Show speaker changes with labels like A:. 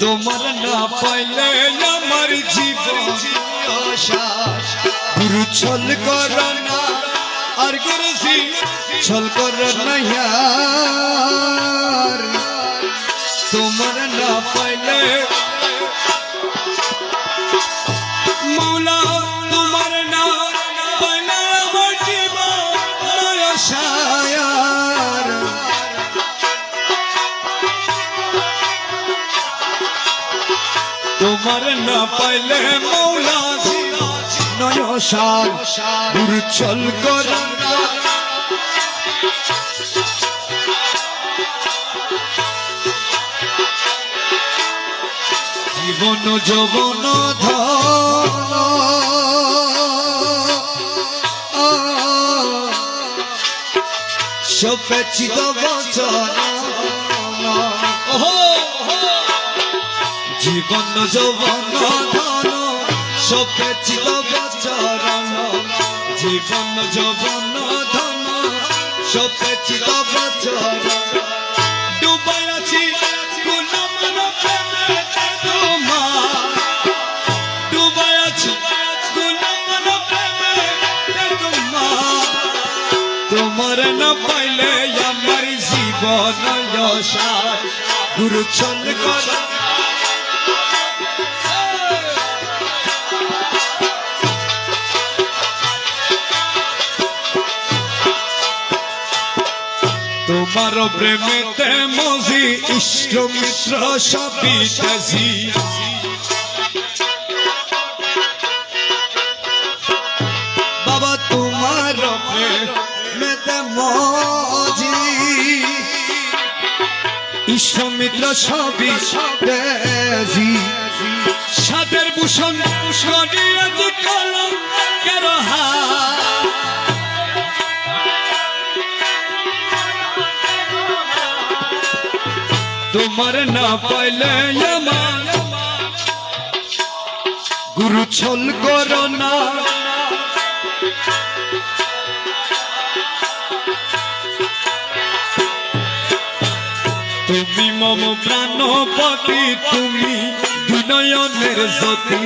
A: তোমার না পাইলে আমার জীবন গুরু ছল কর না, আর গুরুজি ছল কর না। তোমার না পাইলে তোমার না পাইলে মৌলা নয়সার দূর চল কর। জীবন যৌবন সপেচিত বচন। ওহো! জীবন, যৌবন, ধন সপেচিত বচরণ জীবন, যৌবন, ধন সপেচিত বচরণ ডুবাই আছি তোমার। না পাইলে আমার জীবন যশার গুরু তোমার প্রেমেতে মজি ইষ্ট মিত্র সবই বাবা, তোমার প্রেমেতে মজি ইষ্ট মিত্র সবই সাদের ভূষণ করিয়া তোমার না পাইলে গুরু ছল করো না তুমি মম প্রাণপতি তুমি বিনয়নের জ্যোতি